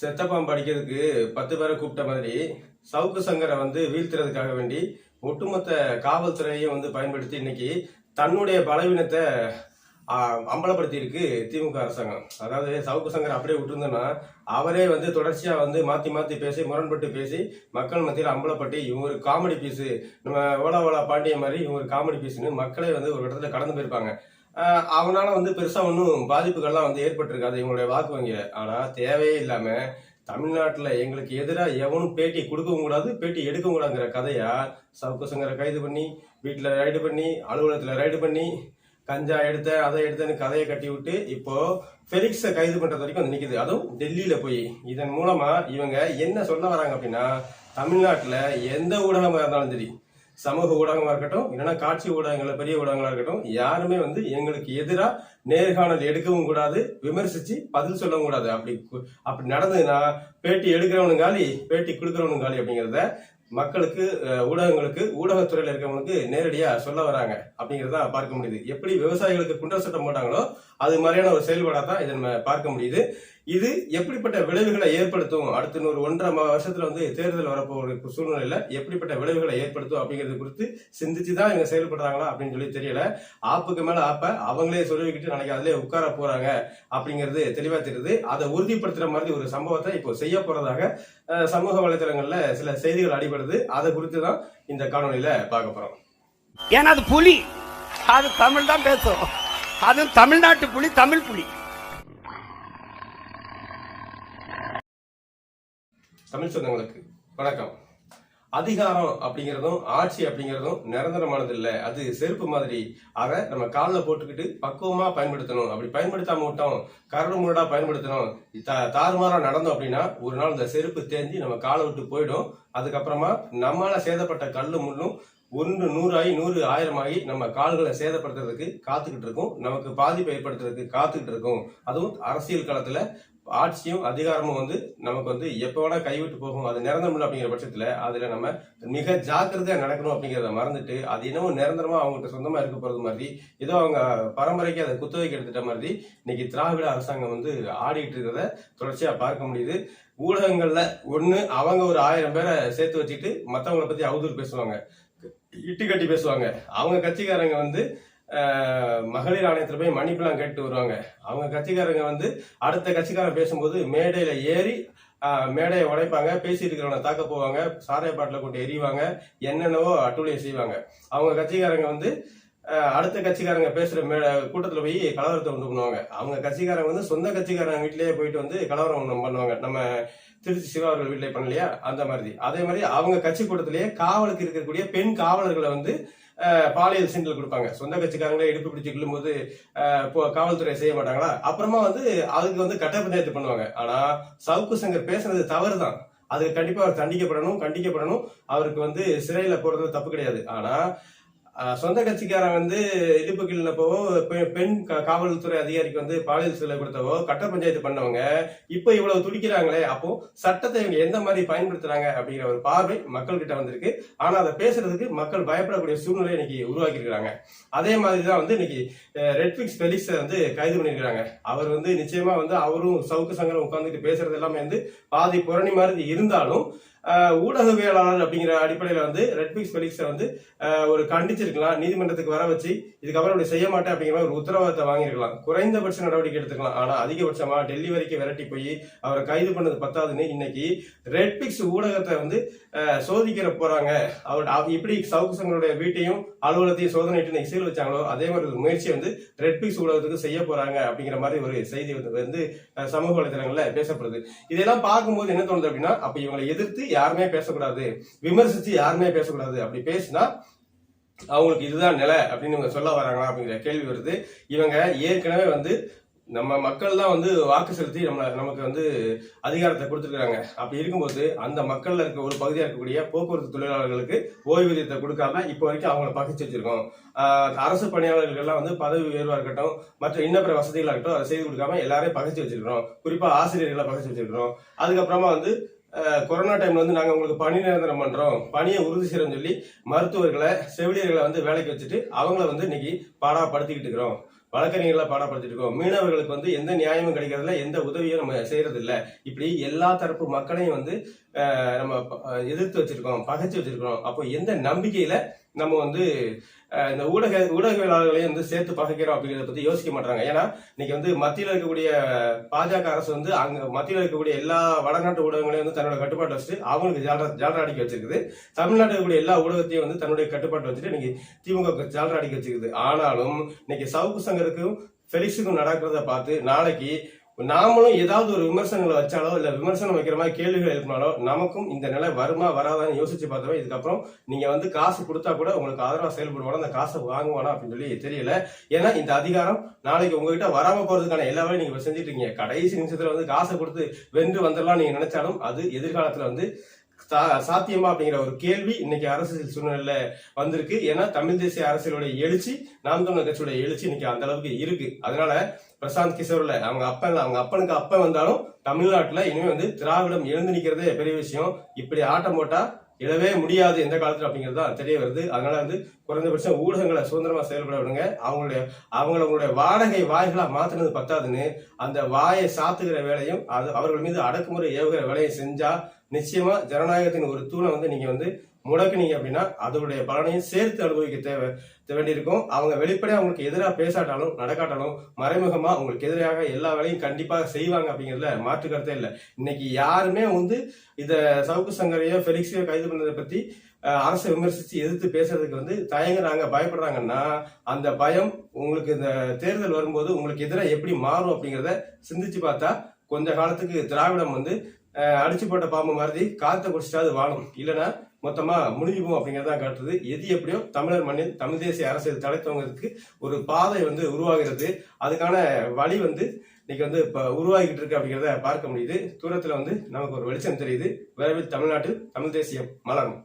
செத்தப்பாம்பு அடிக்கிறதுக்கு பத்து பேரை கூப்பிட்ட மாதிரி சவுக்கு சங்கரை வந்து வீழ்த்துறதுக்காக வேண்டி ஒட்டுமொத்த காவல்துறையையும் வந்து பயன்படுத்தி இன்னைக்கு தன்னுடைய பலவீனத்தை அம்பலப்படுத்தியிருக்கு அம்பலப்படுத்தி இருக்கு திமுக அரசாங்கம். அதாவது சவுக்கு சங்கர் அப்படியே விட்டுருந்தோன்னா அவரே வந்து தொடர்ச்சியா வந்து மாத்தி மாத்தி பேசி முரண்பட்டு பேசி மக்கள் மத்தியில் அம்பலப்பட்டு இவங்க ஒரு காமெடி பீஸு நம்ம ஓலா ஓலா பாண்டிய மாதிரி இவங்க ஒரு காமெடி பீஸுன்னு மக்களே வந்து ஒரு இடத்துல கடந்து போயிருப்பாங்க. அவனால வந்து பெருசா ஒன்றும் பாதிப்புகள்லாம் வந்து ஏற்பட்டிருக்காது இவங்களுடைய வாக்கு வங்கியில. ஆனா தேவையே இல்லாம தமிழ்நாட்டுல எங்களுக்கு எதிராக எவனும் பேட்டி கொடுக்கவும் கூடாது பேட்டி எடுக்கவும் கூடாதுங்கிற கதையா சவுக்கசங்கரை கைது பண்ணி வீட்டுல ரைடு பண்ணி அலுவலகத்துல ரைடு பண்ணி கஞ்சா எடுத்த அதை எடுத்தன்னு கதையை கட்டி விட்டு இப்போ ஃபெலிக்ஸை கைது பண்ணுறது வரைக்கும் வந்து நிற்கிது அதுவும் டெல்லியில் போய். இதன் மூலமாக இவங்க என்ன சொல்ல வராங்க அப்படின்னா தமிழ்நாட்டில் எந்த ஊடகமாக இருந்தாலும் சரி சமூக ஊடகமாக இருக்கட்டும் இல்லைன்னா காட்சி ஊடகங்கள பெரிய ஊடகங்களாக இருக்கட்டும் யாருமே வந்து எங்களுக்கு எதிராக நேர்காணல் எடுக்கவும் கூடாது விமர்சித்து பதில் சொல்லவும் கூடாது. அப்படி அப்படி நடந்ததுன்னா பேட்டி எடுக்கிறவனும் காலி பேட்டி கொடுக்கிறவனும் காலி அப்படிங்கிறத மக்களுக்கு ஊடகங்களுக்கு ஊடகத்துறையில் இருக்கிறவங்களுக்கு நேரடியாக சொல்ல வராங்க அப்படிங்கிறத பார்க்க முடியுது. எப்படி விவசாயிகளுக்கு குண்டர் சட்டம் போட்டாங்களோ அது மாதிரியான ஒரு செயல்பாடாக தான் இதை நம்ம பார்க்க முடியுது. இது எப்படிப்பட்ட விளைவுகளை ஏற்படுத்தும்? அடுத்த ஒரு ஒன்றரை வருஷத்துல வந்து தேர்தல் வரப்போகிற சூழ்நிலையில எப்படிப்பட்ட விளைவுகளை ஏற்படுத்தும் அப்படிங்கிறது குறித்து சிந்திச்சு தான் இவங்க செயல்படுறாங்களா அப்படின்னு சொல்லி தெரியல. ஆப்புக்கு மேல ஆப்ப அவங்களே சொல்லிக்கிட்டு நாளைக்கு அதுலயே உட்கார போறாங்க அப்படிங்கிறது தெளிவா தெரியுது. அதை உறுதிப்படுத்துற மாதிரி ஒரு சம்பவத்தை இப்போ செய்ய போறதாக சமூக வலைதளங்கள்ல சில செய்திகள் அடிபடுது. அதை குறித்து தான் இந்த காணொலியில பார்க்க போறோம். ஏன்னா அது புலி. அது தமிழ் தான் பேசும் அது தமிழ்நாட்டு புலி தமிழ் புலி. தமிழ் சொந்தங்களுக்கு. வணக்கம். அதிகாரம் அப்படிங்கிறதும் ஆட்சி அப்படிங்கிறதும் நிரந்தரமானது இல்ல அது செருப்பு மாதிரி அதை நம்ம காலில் போட்டுக்கிட்டு பக்குவமா பயன்படுத்தணும். அப்படி பயன்படுத்தாம விட்டோம் கரடு முரடா பயன்படுத்தணும். த- தாறுமாறா நடந்தோம் அப்படின்னா ஒரு நாள் இந்த செருப்பு தேஞ்சி நம்ம காலை விட்டு போயிடும். அதுக்கப்புறமா நம்மளால் சேதப்பட்ட கல்லு முள்ளும் ஒன்று நூறாகி நூறு ஆயிரமாகி நம்ம கால்களை சேதப்படுத்துறதுக்கு காத்துக்கிட்டு இருக்கும் நமக்கு பாதிப்பை ஏற்படுத்துறதுக்கு காத்துக்கிட்டு இருக்கும் அதுவும் அரசியல் காலத்தில் ஆட்சியும் அதிகாரமும் வந்து நமக்கு வந்து எப்போ வேணா கைவிட்டு போகும். அது நிரந்தரம் அப்படிங்கிற பட்சத்தில் அதில் நம்ம மிக ஜாக்கிரதையாக நடக்கணும் அப்படிங்கிறத மறந்துட்டு அது என்னவோ நிரந்தரமாக அவங்ககிட்ட சொந்தமாக இருக்க போகிறது மாதிரி ஏதோ அவங்க பரம்பரைக்கு அதை குத்தகைக்கு எடுத்துட்ட மாதிரி இன்னைக்கு திராவிட அரசாங்கம் வந்து ஆடிட்டு இருக்கிறத தொடர்ச்சியாக பார்க்க முடியுது. ஊடகங்களில் ஒன்று அவங்க ஒரு ஆயிரம் பேரை சேர்த்து வச்சுட்டு மற்றவங்களை பற்றி அவதூறு பேசுவாங்க. இட்டு கட்டி பேசுவாங்க. அவங்க கட்சிக்காரங்க வந்து மகளிர் ஆணையத்தில் போய் மன்னிப்புலாம் கேட்டு வருவாங்க. அவங்க கட்சிக்காரங்க வந்து அடுத்த கட்சிக்காரன் பேசும்போது மேடையில ஏறி மேடையை உடைப்பாங்க. பேசியிருக்கிறவனை தாக்க போவாங்க. சாராய பாட்டில் கொண்டு எறிவாங்க. என்னென்னவோ அட்டுழியம் செய்வாங்க. அவங்க கட்சிக்காரங்க வந்து அடுத்த கட்சிக்காரங்க பேசுற மே கூட்டத்துல போய் கலவரத்தை உண்டு பண்ணுவாங்க. அவங்க கட்சிக்காரங்க வந்து சொந்த கட்சிக்காரங்க வீட்டிலேயே போயிட்டு வந்து கலவரம் ஒண்ணு பண்ணுவாங்க. நம்ம திருச்சி சிவா அவர்கள் வீட்டிலே பண்ணலையா? அந்த மாதிரி. அதே மாதிரி அவங்க கட்சி கூட்டத்திலேயே காவலுக்கு இருக்கக்கூடிய பெண் காவலர்களை வந்து ஆஹ், பாலியல் சீண்டல் கொடுப்பாங்க. சொந்த கட்சிக்காரங்களே இடுப்பு பிடிச்சு கிள்ளும்போது ஆஹ், காவல்துறை செய்ய மாட்டாங்களா? அப்புறமா வந்து அதுக்கு வந்து கட்ட பஞ்சாயத்து பண்ணுவாங்க. ஆனா சவுக்கு சங்கர் பேசுனது தவறுதான். அது கண்டிப்பா அவர் தண்டிக்கப்படணும் கண்டிக்கப்படணும். அவருக்கு வந்து சிறையில போறது தப்பு கிடையாது. ஆனா சொந்த கட்சிக்காரன் வந்து இடுப்பு கிள்ளினப்போவோ பெண் காவல்துறை அதிகாரிக்கு வந்து பாலியல் சிலை கொடுத்தவோ கட்ட பஞ்சாயத்து பண்ணவங்க இப்போ இவ்வளவு துடிக்கிறாங்களே அப்போ சட்டத்தை இவங்க எந்த மாதிரி பயன்படுத்துறாங்க அப்படிங்கிற ஒரு பார்வை மக்கள்கிட்ட வந்திருக்கு. ஆனா அதை பேசுறதுக்கு மக்கள் பயப்படக்கூடிய சூழ்நிலை இன்னைக்கு உருவாக்கி அதே மாதிரி தான் வந்து இன்னைக்கு ரெட்ஃபிக்ஸ் பெலிக்ஸை வந்து கைது பண்ணிருக்கிறாங்க அவர் வந்து நிச்சயமா வந்து அவரும் சவுக்கு சங்கரம் உட்கார்ந்துட்டு பேசுறது எல்லாமே வந்து பாதி புரணி மாதிரி இருந்தாலும் ஊடகவியலாளர் அப்படிங்கிற அடிப்படையில வந்து ரெட்ஃபிக்ஸ் பெலிக்ஸை வந்து ஒரு கண்டிச்சிருக்கலாம் நீதிமன்றத்துக்கு வர வச்சு இதுக்கப்புறம் அப்படி செய்ய மாட்டேன் அப்படிங்கிற ஒரு உத்தரவாதத்தை வாங்கியிருக்கலாம். குறைந்தபட்ச நடவடிக்கை எடுத்துக்கலாம். ஆனா அதிகபட்சமா டெல்லி வரைக்கும் விரட்டி போய் அவரை கைது பண்ணது பத்தாதுன்னு இன்னைக்கு ரெட்பிக்ஸ் ஊடகத்தை வந்து சோதிக்கிற போறாங்க. அவர் இப்படி எப்படி சவுக்கு சங்கருடைய வீட்டையும் அலுவலகத்தையும் சோதனை இன்னைக்கு சீல் வச்சாங்களோ அதே மாதிரி ஒரு முயற்சி வந்து ரெட்பிக்ஸ் ஊடகத்துக்கு செய்ய போறாங்க அப்படிங்கிற மாதிரி ஒரு செய்தி வந்து சமூக வலைதளங்கள்ல பேசப்படுது. இதெல்லாம் பார்க்கும்போது என்ன தோணுது அப்படின்னா அப்ப இவங்களை எதிர்த்து யாருமே பேசக்கூடாது விமர்சிச்சு யாருமே பேசக்கூடாது. அப்படி பேசினா அவங்களுக்கு இதுதான் நிலை அப்படின்னு இவங்க சொல்ல வராங்களா அப்படிங்கிற கேள்வி வருது. இவங்க ஏற்கனவே வந்து நம்ம மக்கள் தான் வந்து வாக்கு செலுத்தி நம்ம நமக்கு வந்து அதிகாரத்தை கொடுத்துருக்காங்க அப்படி இருக்கும்போது அந்த மக்கள்ல இருக்க ஒரு பகுதியாக இருக்கக்கூடிய போக்குவரத்து தொழிலாளர்களுக்கு ஓய்வூதியத்தை கொடுக்காம இப்போ வரைக்கும் அவங்கள பகிர்ச்சி வச்சிருக்கோம். அரசு பணியாளர்கள்லாம் வந்து பதவி உயர்வாக இருக்கட்டும் மற்ற இன்னப்பிற வசதிகளாக இருக்கட்டும் அதை செய்து கொடுக்காம எல்லாரையும் பகிர்ச்சி வச்சிருக்கிறோம். குறிப்பாக ஆசிரியர்களை பகிச்சு வச்சிருக்கிறோம். அதுக்கப்புறமா வந்து கொரோனா டைம்ல வந்து நாங்க உங்களுக்கு பணி நிரந்தரம் பண்றோம். பணியை உறுதி செய்யறோம்னு சொல்லி மருத்துவர்களை செவிலியர்களை வந்து வேலைக்கு வச்சுட்டு அவங்கள வந்து இன்னைக்கு பாடா படுத்திக்கிட்டு இருக்கிறோம். வழக்கறிஞர்களை பாடப்படுத்திட்டு இருக்கோம் மீனவர்களுக்கு வந்து எந்த நியாயமும் கிடைக்கிறதுல எந்த உதவியும் நம்ம செய்யறது இல்லை இப்படி எல்லா தரப்பு மக்களையும் வந்து நம்ம எதிர்த்து வச்சிருக்கோம் பகைச்சு வச்சிருக்கிறோம். அப்போ எந்த நம்பிக்கையில நம்ம வந்து இந்த ஊடக ஊடகவியலாளர்களையும் வந்து சேர்த்து பகைக்கிறோம் அப்படிங்கிறத பத்தி யோசிக்க மாட்டாங்க. ஏன்னா இன்னைக்கு வந்து மத்தியில் இருக்கக்கூடிய பாஜக அரசு வந்து அங்க மத்தியில் இருக்கக்கூடிய எல்லா வடநாட்டு ஊடகங்களையும் வந்து தன்னோட கட்டுப்பாட்டு வச்சுட்டு அவங்களுக்கு ஜால்ரா ஜால்ரா அடிக்க வச்சிருக்குது. தமிழ்நாட்டில் இருக்கக்கூடிய எல்லா ஊடகத்தையும் வந்து தன்னுடைய கட்டுப்பாட்டு வச்சுட்டு இன்னைக்கு திமுக ஜால்ரா அடிக்க வச்சிருக்குது. ஆனாலும் இன்னைக்கு சவுக்கு சங்க சங்கருக்கும் ஃபெலிக்ஸுக்கும் நடக்கிறத பார்த்து நாளைக்கு நாமளும் ஏதாவது ஒரு விமர்சனங்களை வச்சாலோ இல்ல விமர்சனம் வைக்கிற மாதிரி கேள்விகள் எழுப்பினாலோ நமக்கும் இந்த நிலை வருமா வராதான்னு யோசிச்சு பார்த்தோம் இதுக்கப்புறம் நீங்க வந்து காசு கொடுத்தா கூட உங்களுக்கு ஆதரவா செயல்படுவானா அந்த காசை வாங்குவானா அப்படின்னு சொல்லி தெரியல. ஏன்னா இந்த அதிகாரம் நாளைக்கு உங்ககிட்ட வராம போறதுக்கான எல்லா வேலையும் நீங்க செஞ்சுட்டு இருக்கீங்க. கடைசி நிமிஷத்துல வந்து காசை கொடுத்து வென்று வந்துடலாம் நீங்க நினைச்சாலும் அது எதிர்காலத்துல வந்து சாத்தியமா அப்படிங்கிற ஒரு கேள்வி இன்னைக்கு அரசியல் சூழ்நிலையில வந்திருக்கு. ஏன்னா தமிழ் தேசிய அரசியலுடைய எழுச்சி நாம் தமிழர் கட்சியோட எழுச்சி இன்னைக்கு அந்த அளவுக்கு இருக்கு. அதனால பிரசாந்த் கிஷோர்ல அவங்க அப்பன் அவங்க அப்பனுக்கு அப்பன் வந்தாலும் தமிழ்நாட்டுல இனிமே வந்து திராவிடம் எழுந்து நிக்கிறதே பெரிய விஷயம். இப்படி ஆட்டம் போட்டா எழவே முடியாது எந்த காலத்துல அப்படிங்கிறது தான் தெரிய வருது. அதனால வந்து குறைந்தபட்சம் ஊடகங்களை சுதந்திரமா செயல்பட விடுங்க. அவங்களுடைய அவங்களுடைய வாடகை வாய்களா மாத்துனது பத்தாதுன்னு அந்த வாயை சாத்துகிற வேலையும் அது அவர்கள் மீது அடக்குமுறை ஏவுகிற வேலையை செஞ்சா நிச்சயமா ஜனநாயகத்தின் ஒரு தூணை வந்து நீங்க வந்து முடக்குனீங்க அப்படின்னா அதனுடைய பலனையும் சேர்த்து அனுபவிக்க தேவை வேண்டியிருக்கும். அவங்க வெளிப்படையாக அவங்களுக்கு எதிராக பேசாட்டாலும் நடக்காட்டாலும் மறைமுகமா அவங்களுக்கு எதிராக எல்லா வேலையும் கண்டிப்பாக செய்வாங்க அப்படிங்கிறதுல மாற்று கருத்தே இல்லை. இன்னைக்கு யாருமே வந்து இத சவுக்கு சங்கரையோ ஃபெலிக்ஸையோ கைது பண்ணதை பத்தி அரசை விமர்சித்து எதிர்த்து பேசுறதுக்கு வந்து தயங்குறாங்க பயப்படுறாங்கன்னா அந்த பயம் உங்களுக்கு இந்த தேர்தல் வரும்போது உங்களுக்கு எதிராக எப்படி மாறும் அப்படிங்கிறத சிந்திச்சு பார்த்தா கொஞ்ச காலத்துக்கு திராவிடம் வந்து அடிச்சு போட்ட பாம்பு மாதிரி காத்த குடிச்சிட்டாது வாழும். இல்லைன்னா மொத்தமா முடிஞ்சு போகும் தான் காட்டுறது எது எப்படியோ தமிழர் மண்ணில் தமிழ் தேசிய அரசியல் தலைத்தவங்களுக்கு ஒரு பாதை வந்து உருவாகிறது. அதுக்கான வழி வந்து இன்னைக்கு வந்து இப்போ உருவாகிட்டு இருக்கு அப்படிங்கிறத பார்க்க முடியுது. தூரத்துல வந்து நமக்கு ஒரு வெளிச்சம் தெரியுது. விரைவில் தமிழ்நாட்டில் தமிழ் தேசியம் மலரும்.